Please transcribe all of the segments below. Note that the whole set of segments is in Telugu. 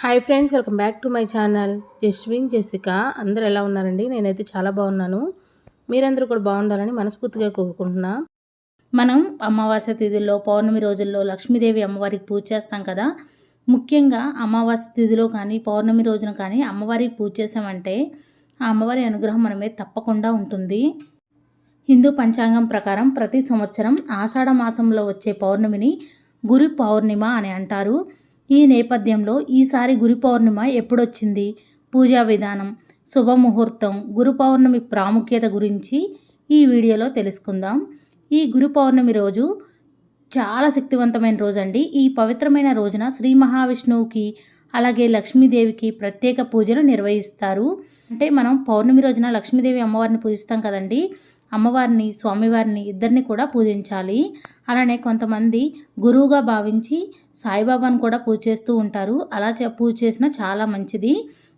Hi friends welcome back to my channel Jaswin Jessica అందరూ ఎలా ఉన్నారండి? నేనైతే చాలా బాగున్నాను. మీరందరూ కూడా బాగుండాలని మనస్ఫూర్తిగా కోరుకుంటున్నా. మనం అమావాస్య తిథుల్లో పౌర్ణమి రోజుల్లో లక్ష్మీదేవి అమ్మవారికి పూజ చేస్తాం కదా? ముఖ్యంగా అమావాస్య తిథిలో కానీ పౌర్ణమి రోజున కానీ అమ్మవారికి పూజ చేసామంటే ఆ అమ్మవారి అనుగ్రహం మన మీద తప్పకుండా ఉంటుంది. హిందూ పంచాంగం ప్రకారం ప్రతి సంవత్సరం ఆషాఢ మాసంలో వచ్చే పౌర్ణమిని గురు పౌర్ణిమ అని అంటారు. ఈ నేపథ్యంలో ఈసారి గురు పౌర్ణిమ ఎప్పుడొచ్చింది? పూజా విధానం శుభముహూర్తం గురు పౌర్ణమి ప్రాముఖ్యత గురించి ఈ వీడియోలో తెలుసుకుందాం. ఈ గురు పౌర్ణమి రోజు చాలా శక్తివంతమైన రోజు అండి ఈ పవిత్రమైన రోజున శ్రీ మహావిష్ణువుకి అలాగే లక్ష్మీదేవికి ప్రత్యేక పూజలు నిర్వహిస్తారు. అంటే మనం పౌర్ణమి రోజున లక్ష్మీదేవి అమ్మవారిని పూజిస్తాం కదండి. అమ్మవారిని స్వామివారిని ఇద్దరిని కూడా పూజించాలి. అలానే కొంతమంది గురువుగా భావించి సాయిబాబాను కూడా పూజ చేస్తూ ఉంటారు. అలా పూజ చేసిన చాలా మంచిది.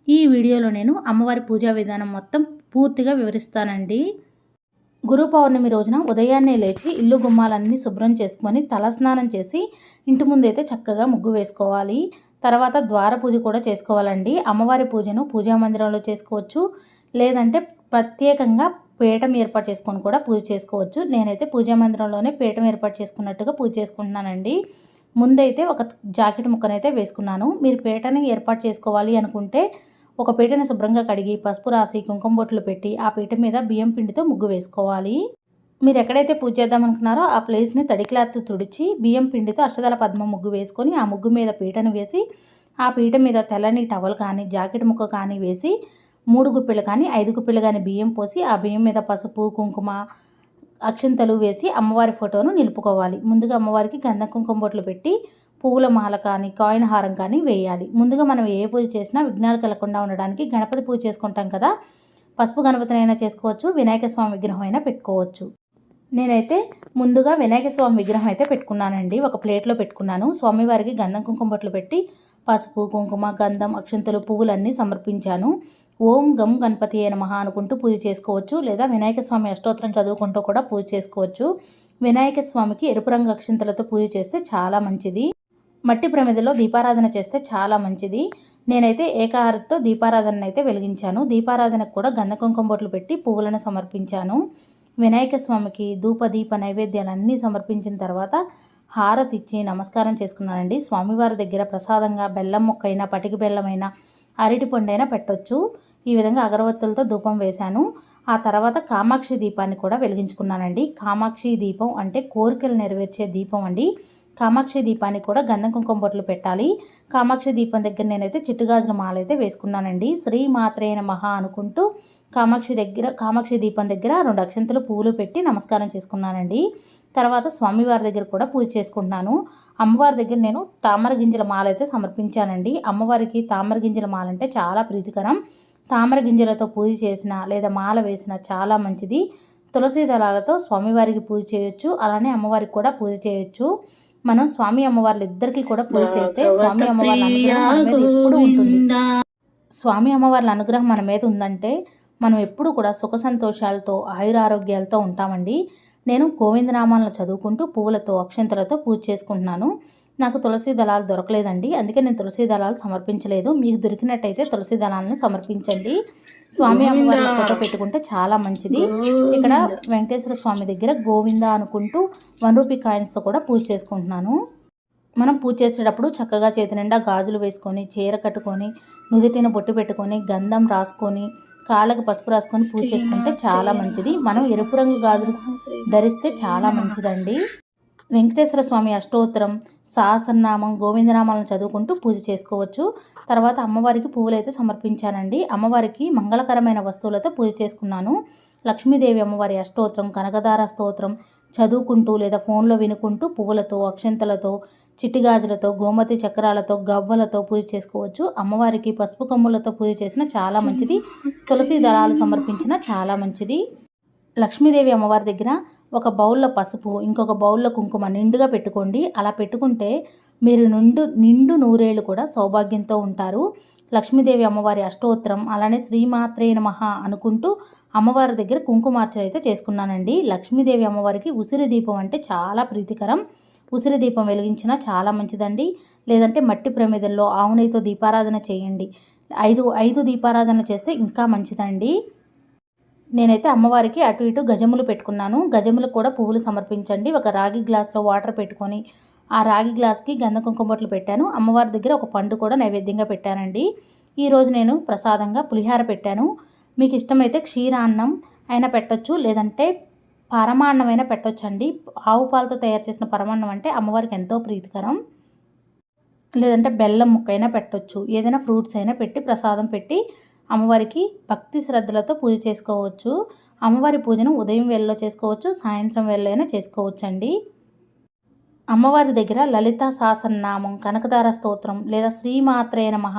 ఈ వీడియోలో నేను అమ్మవారి పూజా విధానం మొత్తం పూర్తిగా వివరిస్తానండి. గురు పౌర్ణమి రోజున ఉదయాన్నే లేచి ఇల్లు గుమ్మాలన్నీ శుభ్రం చేసుకొని తలస్నానం చేసి ఇంటి ముందైతే చక్కగా ముగ్గు వేసుకోవాలి. తర్వాత ద్వార పూజ కూడా చేసుకోవాలండి. అమ్మవారి పూజను పూజా మందిరంలో చేసుకోవచ్చు. లేదంటే ప్రత్యేకంగా పీఠం ఏర్పాటు చేసుకొని కూడా పూజ చేసుకోవచ్చు. నేనైతే పూజా మందిరంలోనే పీఠం ఏర్పాటు చేసుకున్నట్టుగా పూజ చేసుకుంటున్నానండి. ముందైతే ఒక జాకెట్ ముక్కనైతే వేసుకున్నాను. మీరు పీటని ఏర్పాటు చేసుకోవాలి అనుకుంటే ఒక పీటని శుభ్రంగా కడిగి పసుపు రాసి కుంకుమ బొట్లు పెట్టి ఆ పీట మీద బియ్యం పిండితో ముగ్గు వేసుకోవాలి. మీరు ఎక్కడైతే పూజ చేద్దాం అనుకున్నారో ఆ ప్లేస్ని తడి క్లాత్ తుడిచి బియ్యం పిండితో అష్టదళ పద్మ ముగ్గు వేసుకొని ఆ ముగ్గు మీద పీటను వేసి ఆ పీట మీద తెల్లని టవల్ కానీ జాకెట్ ముక్క కానీ వేసి మూడు గుప్పెలు కానీ ఐదు గుప్పెలు కానీ బియ్యం పోసి ఆ బియ్యం మీద పసుపు కుంకుమ అక్షింతలు వేసి అమ్మవారి ఫోటోను నిలుపుకోవాలి. ముందుగా అమ్మవారికి గంధం కుంకుమ బొట్లు పెట్టి పువ్వుల మాల కానీ కాయిన్ హారం కానీ వేయాలి. ముందుగా మనం ఏ పూజ చేసినా విఘ్నాలు కలగకుండా ఉండడానికి గణపతి పూజ చేసుకుంటాం కదా. పసుపు గణపతినైనా చేసుకోవచ్చు వినాయక స్వామి విగ్రహం అయినా పెట్టుకోవచ్చు. నేనైతే ముందుగా వినాయక స్వామి విగ్రహం అయితే పెట్టుకున్నానండి. ఒక ప్లేట్లో పెట్టుకున్నాను. స్వామివారికి గంధం కుంకుమ బొట్లు పెట్టి పసుపు కుంకుమ గంధం అక్షంతలు పువ్వులన్నీ సమర్పించాను. ఓం గం గణపతి అయిన మహా అనుకుంటూ పూజ చేసుకోవచ్చు. లేదా వినాయక స్వామి అష్టోత్తరం చదువుకుంటూ కూడా పూజ చేసుకోవచ్చు. వినాయక స్వామికి ఎరుపు రంగు అక్షింతలతో పూజ చేస్తే చాలా మంచిది. మట్టి ప్రమిదలో దీపారాధన చేస్తే చాలా మంచిది. నేనైతే ఏకాహారతో దీపారాధన అయితే వెలిగించాను. దీపారాధనకు కూడా గంధ కుంకుమ బొట్లు పెట్టి పువ్వులను సమర్పించాను. వినాయక స్వామికి ధూప దీప నైవేద్యాలన్నీ సమర్పించిన తర్వాత హారతి ఇచ్చి నమస్కారం చేసుకున్నానండి. స్వామివారి దగ్గర ప్రసాదంగా బెల్లం మొక్కైనా పటికి బెల్లమైనా అరటి పండైనా పెట్టొచ్చు. ఈ విధంగా అగరవత్తులతో ధూపం వేశాను. ఆ తర్వాత కామాక్షి దీపాన్ని కూడా వెలిగించుకున్నానండి. కామాక్షి దీపం అంటే కోరికలు నెరవేర్చే దీపం అండి. కామాక్షి దీపాన్ని కూడా గంధం కుంకుమ బొట్లు పెట్టాలి. కామాక్షి దీపం దగ్గర నేనైతే చిట్టుగాజుల మాల అయితే వేసుకున్నానండి. శ్రీ మాత్రేన మహా అనుకుంటూ కామాక్షి దగ్గర కామాక్షి దీపం దగ్గర రెండు అక్షంతలు పువ్వులు పెట్టి నమస్కారం చేసుకున్నానండి. తర్వాత స్వామివారి దగ్గర కూడా పూజ చేసుకుంటున్నాను. అమ్మవారి దగ్గర నేను తామర గింజల మాల అయితే సమర్పించానండి. అమ్మవారికి తామర గింజల మాల అంటే చాలా ప్రీతికరం. తామర గింజలతో పూజ చేసిన లేదా మాల వేసిన చాలా మంచిది. తులసి దళాలతో స్వామివారికి పూజ చేయొచ్చు. అలానే అమ్మవారికి కూడా పూజ చేయొచ్చు. మనం స్వామి అమ్మవార్లు ఇద్దరికి కూడా పూజ చేస్తే స్వామి అమ్మవార్ల అనుగ్రహం మన మీద ఎప్పుడు ఉంటుంది. స్వామి అమ్మవార్ల అనుగ్రహం మన మీద ఉందంటే మనం ఎప్పుడు కూడా సుఖ సంతోషాలతో ఆయురారోగ్యాలతో ఉంటామండి. నేను గోవిందనామాలను చదువుకుంటూ పువ్వులతో అక్షంతలతో పూజ చేసుకుంటున్నాను. నాకు తులసి దళాలు దొరకలేదండి. అందుకే నేను తులసి దళాలు సమర్పించలేదు. మీకు దొరికినట్టయితే తులసి దళాలను సమర్పించండి. స్వామి అమ్మవారి ఫోటో పెట్టుకుంటే చాలా మంచిది. ఇక్కడ వెంకటేశ్వర స్వామి దగ్గర గోవింద అనుకుంటూ వన్ రూపీ కాయిన్స్తో కూడా పూజ చేసుకుంటున్నాను. మనం పూజ చేసేటప్పుడు చక్కగా చేతి నిండా గాజులు వేసుకొని చీర కట్టుకొని నుదుటిన బొట్టు పెట్టుకొని గంధం రాసుకొని కాళ్ళకు పసుపు రాసుకొని పూజ చేసుకుంటే చాలా మంచిది. మనం ఎరుపు రంగు గాజులు ధరిస్తే చాలా మంచిదండి. వెంకటేశ్వర స్వామి అష్టోత్తరం సహస్రనామం గోవిందనామాలను చదువుకుంటూ పూజ చేసుకోవచ్చు. తర్వాత అమ్మవారికి పువ్వులు అయితే సమర్పించానండి. అమ్మవారికి మంగళకరమైన వస్తువులతో పూజ చేసుకున్నాను. లక్ష్మీదేవి అమ్మవారి అష్టోత్రం కనకదార స్తోత్రం చదువుకుంటూ లేదా ఫోన్లో వినుకుంటూ పువ్వులతో అక్షంతలతో చిట్టిగాజులతో గోమతి చక్రాలతో గవ్వలతో పూజ చేసుకోవచ్చు. అమ్మవారికి పసుపు కొమ్ములతో పూజ చేసిన చాలా మంచిది. తులసి దళాలు సమర్పించిన చాలా మంచిది. లక్ష్మీదేవి అమ్మవారి దగ్గర ఒక బౌల్లో పసుపు ఇంకొక బౌల్లో కుంకుమ నిండుగా పెట్టుకోండి. అలా పెట్టుకుంటే మీరు నిండు నిండు నూరేళ్ళు కూడా సౌభాగ్యంతో ఉంటారు. లక్ష్మీదేవి అమ్మవారి అష్టోత్తరం అలానే శ్రీమాత్రే నమః అనుకుంటూ అమ్మవారి దగ్గర కుంకుమార్చన అయితే చేసుకున్నానండి. లక్ష్మీదేవి అమ్మవారికి ఉసిరి దీపం అంటే చాలా ప్రీతికరం. ఉసిరి దీపం వెలిగించినా చాలా మంచిదండి. లేదంటే మట్టి ప్రమిదల్లో ఆవునైతో దీపారాధన చేయండి. ఐదు ఐదు దీపారాధన చేస్తే ఇంకా మంచిదండి. నేనైతే అమ్మవారికి అటు ఇటు గజములు పెట్టుకున్నాను. గజములకు కూడా పువ్వులు సమర్పించండి. ఒక రాగి గ్లాస్లో వాటర్ పెట్టుకొని ఆ రాగి గ్లాస్కి గంధ కుంకుమ బొట్లు పెట్టాను. అమ్మవారి దగ్గర ఒక పండు కూడా నైవేద్యంగా పెట్టానండి. ఈరోజు నేను ప్రసాదంగా పులిహార పెట్టాను. మీకు ఇష్టమైతే క్షీరాన్నం అయినా పెట్టొచ్చు లేదంటే పరమాన్నం అయినా పెట్టొచ్చండి. ఆవు పాలతో తయారు చేసిన పరమాన్నం అంటే అమ్మవారికి ఎంతో ప్రీతికరం. లేదంటే బెల్లం ముక్కైనా పెట్టొచ్చు. ఏదైనా ఫ్రూట్స్ అయినా పెట్టి ప్రసాదం పెట్టి అమ్మవారికి భక్తి శ్రద్ధలతో పూజ చేసుకోవచ్చు. అమ్మవారి పూజను ఉదయం వేళలో చేసుకోవచ్చు సాయంత్రం వేళలో అయినా చేసుకోవచ్చు అండి అమ్మవారి దగ్గర లలిత సహస్రనామం కనకదార స్తోత్రం లేదా శ్రీమాత్రే నమః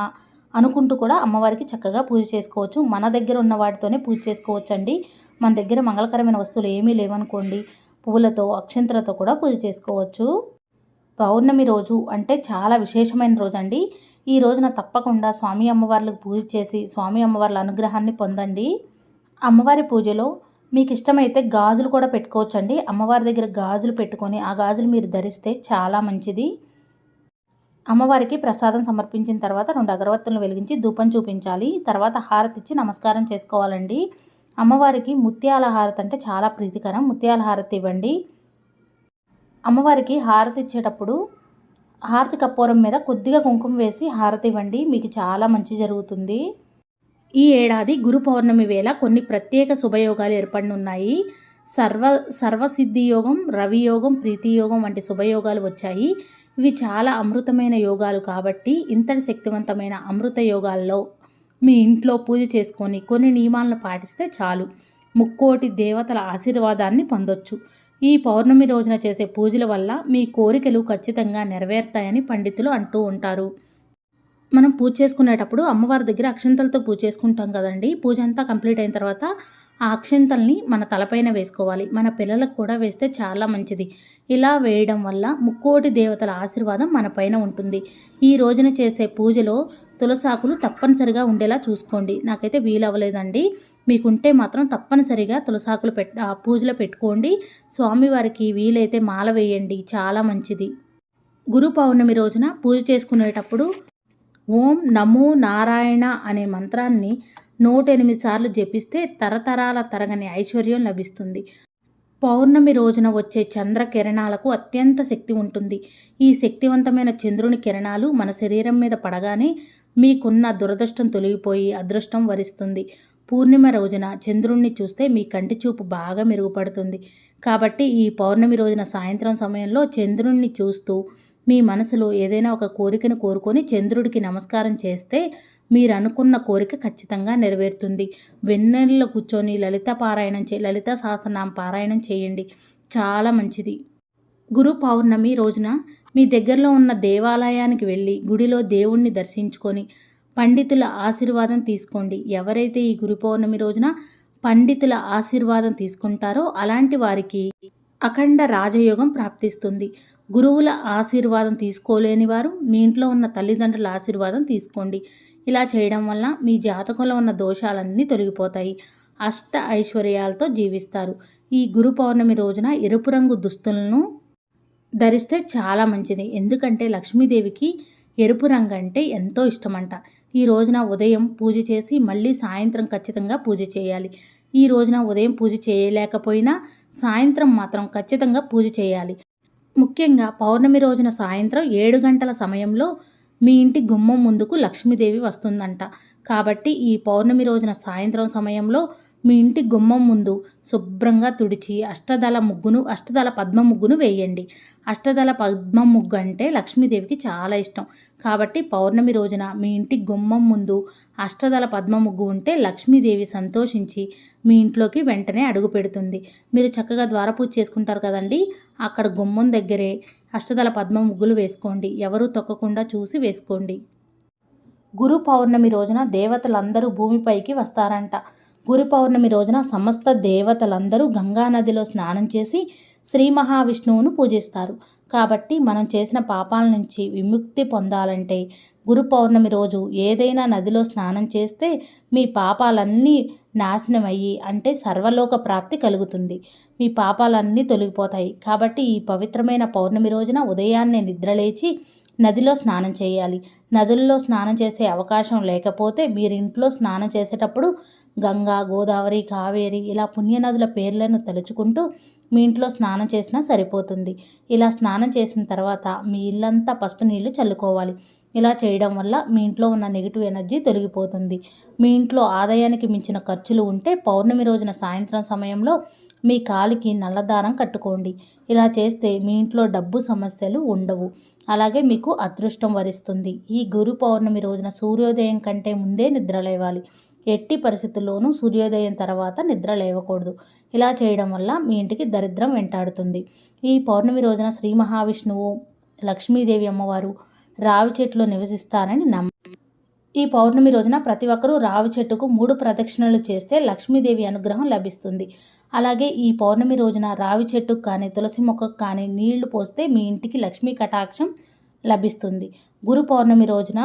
అనుకుంటూ కూడా అమ్మవారికి చక్కగా పూజ చేసుకోవచ్చు. మన దగ్గర ఉన్న వాటితోనే పూజ చేసుకోవచ్చు అండి మన దగ్గర మంగళకరమైన వస్తువులు ఏమీ లేవనుకోండి. పువ్వులతో అక్షంతలతో కూడా పూజ చేసుకోవచ్చు. పౌర్ణమి రోజు అంటే చాలా విశేషమైన రోజు అండి ఈ రోజున తప్పకుండా స్వామి అమ్మవార్లకు పూజ చేసి స్వామి అమ్మవార్ల అనుగ్రహాన్ని పొందండి. అమ్మవారి పూజలో మీకు ఇష్టమైతే గాజులు కూడా పెట్టుకోవచ్చు అండి అమ్మవారి దగ్గర గాజులు పెట్టుకొని ఆ గాజులు మీరు ధరిస్తే చాలా మంచిది. అమ్మవారికి ప్రసాదం సమర్పించిన తర్వాత రెండు అగరవత్తులను వెలిగించి ధూపం చూపించాలి. తర్వాత హారతి ఇచ్చి నమస్కారం చేసుకోవాలండి. అమ్మవారికి ముత్యాల హారతి అంటే చాలా ప్రీతికరం. ముత్యాల హారతి ఇవ్వండి. అమ్మవారికి హారతి ఇచ్చేటప్పుడు హారతి కప్పూరం మీద కొద్దిగా కుంకుమ వేసి హారతి ఇవ్వండి. మీకు చాలా మంచి జరుగుతుంది. ఈ ఏడాది గురు పౌర్ణమి వేళ కొన్ని ప్రత్యేక శుభయోగాలు ఏర్పడనున్నాయి. సర్వ సర్వసిద్ధి యోగం రవి యోగం ప్రీతి యోగం వంటి శుభయోగాలు వచ్చాయి. ఇవి చాలా అమృతమైన యోగాలు కాబట్టి ఇంతటి శక్తివంతమైన అమృత యోగాల్లో మీ ఇంట్లో పూజ చేసుకొని కొన్ని నియమాలను పాటిస్తే చాలు. ముక్కోటి దేవతల ఆశీర్వాదాన్ని పొందొచ్చు. ఈ పౌర్ణమి రోజున చేసే పూజల వల్ల మీ కోరికలు ఖచ్చితంగా నెరవేరుతాయని పండితులు అంటూ ఉంటారు. మనం పూజ చేసుకునేటప్పుడు అమ్మవారి దగ్గర అక్షంతలతో పూజ చేసుకుంటాం కదండి. పూజ అంతా కంప్లీట్ అయిన తర్వాత ఆ అక్షంతల్ని మన తలపైన వేసుకోవాలి. మన పిల్లలకు కూడా వేస్తే చాలా మంచిది. ఇలా వేయడం వల్ల ముక్కోటి దేవతల ఆశీర్వాదం మన పైన ఉంటుంది. ఈ రోజున చేసే పూజలో తులసాకులు తప్పనిసరిగా ఉండేలా చూసుకోండి. నాకైతే వీలు అవ్వలేదండి. మీకుంటే మాత్రం తప్పనిసరిగా తులసాకులు పెట్ పూజలో పెట్టుకోండి. స్వామివారికి వీలైతే మాల వేయండి. చాలా మంచిది. గురు పౌర్ణమి రోజున పూజ చేసుకునేటప్పుడు ఓం నమో నారాయణ అనే మంత్రాన్ని నూట ఎనిమిది సార్లు జపిస్తే తరతరాల తరగని ఐశ్వర్యం లభిస్తుంది. పౌర్ణమి రోజున వచ్చే చంద్ర కిరణాలకు అత్యంత శక్తి ఉంటుంది. ఈ శక్తివంతమైన చంద్రుని కిరణాలు మన శరీరం మీద పడగానే మీకున్న దురదృష్టం తొలగిపోయి అదృష్టం వరిస్తుంది. పూర్ణిమ రోజున చంద్రుణ్ణి చూస్తే మీ కంటి చూపు బాగా మెరుగుపడుతుంది. కాబట్టి ఈ పౌర్ణమి రోజున సాయంత్రం సమయంలో చంద్రుణ్ణి చూస్తూ మీ మనసులో ఏదైనా ఒక కోరికను కోరుకొని చంద్రుడికి నమస్కారం చేస్తే మీరు అనుకున్న కోరిక ఖచ్చితంగా నెరవేరుతుంది. వెన్నెల్లో కూర్చొని లలిత పారాయణం చే లలిత సహస్రనామ పారాయణం చేయండి. చాలా మంచిది. గురు పౌర్ణమి రోజున మీ దగ్గరలో ఉన్న దేవాలయానికి వెళ్ళి గుడిలో దేవుణ్ణి దర్శించుకొని పండితుల ఆశీర్వాదం తీసుకోండి. ఎవరైతే ఈ గురు పౌర్ణమి రోజున పండితుల ఆశీర్వాదం తీసుకుంటారో అలాంటి వారికి అఖండ రాజయోగం ప్రాప్తిస్తుంది. గురువుల ఆశీర్వాదం తీసుకోలేని వారు మీ ఇంట్లో ఉన్న తల్లిదండ్రుల ఆశీర్వాదం తీసుకోండి. ఇలా చేయడం వల్ల మీ జాతకంలో ఉన్న దోషాలన్నీ తొలగిపోతాయి. అష్ట ఐశ్వర్యాలతో జీవిస్తారు. ఈ గురు పౌర్ణమి రోజున ఎరుపు రంగు దుస్తులను ధరిస్తే చాలా మంచిది. ఎందుకంటే లక్ష్మీదేవికి ఎరుపు రంగు అంటే ఎంతో ఇష్టమంట. ఈ రోజున ఉదయం పూజ చేసి మళ్ళీ సాయంత్రం ఖచ్చితంగా పూజ చేయాలి. ఈ రోజున ఉదయం పూజ చేయలేకపోయినా సాయంత్రం మాత్రం ఖచ్చితంగా పూజ చేయాలి. ముఖ్యంగా పౌర్ణమి రోజున సాయంత్రం ఏడు గంటల సమయంలో మీ ఇంటి గుమ్మం ముందుకు లక్ష్మీదేవి వస్తుందంట. కాబట్టి ఈ పౌర్ణమి రోజున సాయంత్రం సమయంలో మీ ఇంటి గుమ్మం ముందు శుభ్రంగా తుడిచి అష్టదళ ముగ్గును అష్టదళ పద్మ ముగ్గును వేయండి. అష్టదళ పద్మ ముగ్గు అంటే లక్ష్మీదేవికి చాలా ఇష్టం. కాబట్టి పౌర్ణమి రోజున మీ ఇంటి గుమ్మం ముందు అష్టదళ పద్మ ముగ్గు ఉంటే లక్ష్మీదేవి సంతోషించి మీ ఇంట్లోకి వెంటనే అడుగు పెడుతుంది. మీరు చక్కగా ద్వారపూజ చేసుకుంటారు కదండి. అక్కడ గుమ్మం దగ్గరే అష్టదళ పద్మ ముగ్గులు వేసుకోండి. ఎవరూ తొక్కకుండా చూసి వేసుకోండి. గురు పౌర్ణమి రోజున దేవతలందరూ భూమిపైకి వస్తారంట. గురు పౌర్ణమి రోజున సమస్త దేవతలందరూ గంగా నదిలో స్నానం చేసి శ్రీ మహావిష్ణువును పూజిస్తారు. కాబట్టి మనం చేసిన పాపాల నుంచి విముక్తి పొందాలంటే గురు పౌర్ణమి రోజు ఏదైనా నదిలో స్నానం చేస్తే మీ పాపాలన్నీ నాశనమయ్యి అంటే సర్వలోక ప్రాప్తి కలుగుతుంది. మీ పాపాలన్నీ తొలగిపోతాయి. కాబట్టి ఈ పవిత్రమైన పౌర్ణమి రోజున ఉదయాన్నే నిద్రలేచి నదిలో స్నానం చేయాలి. నదుల్లో స్నానం చేసే అవకాశం లేకపోతే మీరు ఇంట్లో స్నానం చేసేటప్పుడు గంగా గోదావరి కావేరి ఇలా పుణ్యనదుల పేర్లను తలుచుకుంటూ మీ ఇంట్లో స్నానం చేసినా సరిపోతుంది. ఇలా స్నానం చేసిన తర్వాత మీ ఇల్లంతా పసుపు నీళ్ళు చల్లుకోవాలి. ఇలా చేయడం వల్ల మీ ఇంట్లో ఉన్న నెగిటివ్ ఎనర్జీ తొలగిపోతుంది. మీ ఇంట్లో ఆదాయానికి మించిన ఖర్చులు ఉంటే పౌర్ణమి రోజున సాయంత్రం సమయంలో మీ కాలికి నల్లదారం కట్టుకోండి. ఇలా చేస్తే మీ ఇంట్లో డబ్బు సమస్యలు ఉండవు. అలాగే మీకు అదృష్టం వరిస్తుంది. ఈ గురు పౌర్ణమి రోజున సూర్యోదయం కంటే ముందే నిద్ర లేవాలి. ఎట్టి పరిస్థితుల్లోనూ సూర్యోదయం తర్వాత నిద్ర లేవకూడదు. ఇలా చేయడం వల్ల మీ ఇంటికి దరిద్రం వెంటాడుతుంది. ఈ పౌర్ణమి రోజున శ్రీ మహావిష్ణువు లక్ష్మీదేవి అమ్మవారు రావి చెట్టులో నివసిస్తారని నమ్మ ఈ పౌర్ణమి రోజున ప్రతి ఒక్కరూ రావి చెట్టుకు మూడు ప్రదక్షిణలు చేస్తే లక్ష్మీదేవి అనుగ్రహం లభిస్తుంది. అలాగే ఈ పౌర్ణమి రోజున రావి చెట్టుకు కానీ తులసి మొక్కకు కానీ నీళ్ళు పోస్తే మీ ఇంటికి లక్ష్మీ కటాక్షం లభిస్తుంది. గురు పౌర్ణమి రోజున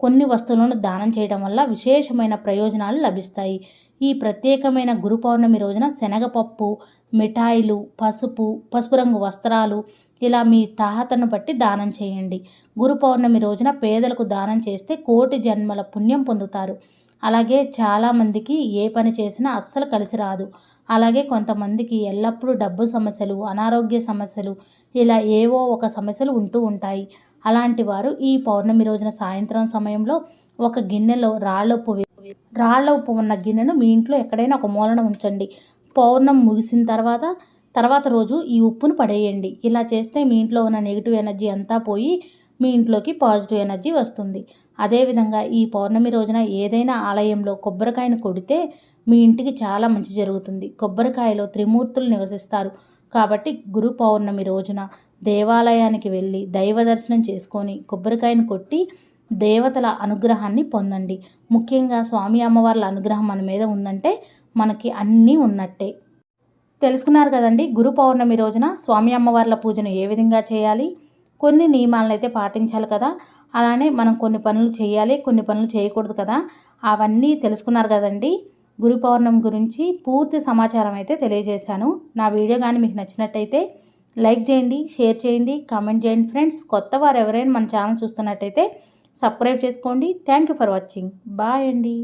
కొన్ని వస్తువులను దానం చేయడం వల్ల విశేషమైన ప్రయోజనాలు లభిస్తాయి. ఈ ప్రత్యేకమైన గురు పౌర్ణమి రోజున శనగపప్పు మిఠాయిలు పసుపు పసుపు రంగు వస్త్రాలు ఇలా మీ తాహతను బట్టి దానం చేయండి. గురు పౌర్ణమి రోజున పేదలకు దానం చేస్తే కోటి జన్మల పుణ్యం పొందుతారు. అలాగే చాలామందికి ఏ పని చేసినా అస్సలు కలిసి రాదు. అలాగే కొంతమందికి ఎల్లప్పుడూ డబ్బు సమస్యలు అనారోగ్య సమస్యలు ఇలా ఏవో ఒక సమస్యలు ఉంటూ ఉంటాయి. అలాంటి వారు ఈ పౌర్ణమి రోజున సాయంత్రం సమయంలో ఒక గిన్నెలో రాళ్ళ ఉప్పు రాళ్ళ ఉప్పు ఉన్న గిన్నెను మీ ఇంట్లో ఎక్కడైనా ఒక మూలన ఉంచండి. పౌర్ణం ముగిసిన తర్వాత తర్వాత రోజు ఈ ఉప్పును పడేయండి. ఇలా చేస్తే మీ ఇంట్లో ఉన్న నెగిటివ్ ఎనర్జీ అంతా పోయి మీ ఇంట్లోకి పాజిటివ్ ఎనర్జీ వస్తుంది. అదేవిధంగా ఈ పౌర్ణమి రోజున ఏదైనా ఆలయంలో కొబ్బరికాయను కొడితే మీ ఇంటికి చాలా మంచి జరుగుతుంది. కొబ్బరికాయలో త్రిమూర్తులు నివసిస్తారు. కాబట్టి గురు పౌర్ణమి రోజున దేవాలయానికి వెళ్ళి దైవ దర్శనం చేసుకొని కొబ్బరికాయను కొట్టి దేవతల అనుగ్రహాన్ని పొందండి. ముఖ్యంగా స్వామి అమ్మవార్ల అనుగ్రహం మన మీద ఉందంటే మనకి అన్నీ ఉన్నట్టే. తెలుసుకున్నారు కదండి గురు పౌర్ణమి రోజున స్వామి అమ్మవార్ల పూజను ఏ విధంగా చేయాలి కొన్ని నియమాలను అయితే పాటించాలి కదా అలానే మనం కొన్ని పనులు చేయాలి కొన్ని పనులు చేయకూడదు కదా అవన్నీ తెలుసుకున్నారు కదండి. గురు పౌర్ణమి గురించి పూర్తి సమాచారం అయితే తెలియజేశాను. నా వీడియో కానీ మీకు నచ్చినట్టయితే లైక్ చేయండి షేర్ చేయండి కామెంట్ చేయండి ఫ్రెండ్స్. కొత్త వారు ఎవరైనా మన ఛానల్ చూస్తున్నట్టయితే సబ్స్క్రైబ్ చేసుకోండి. Thank you for watching. Bye అండి.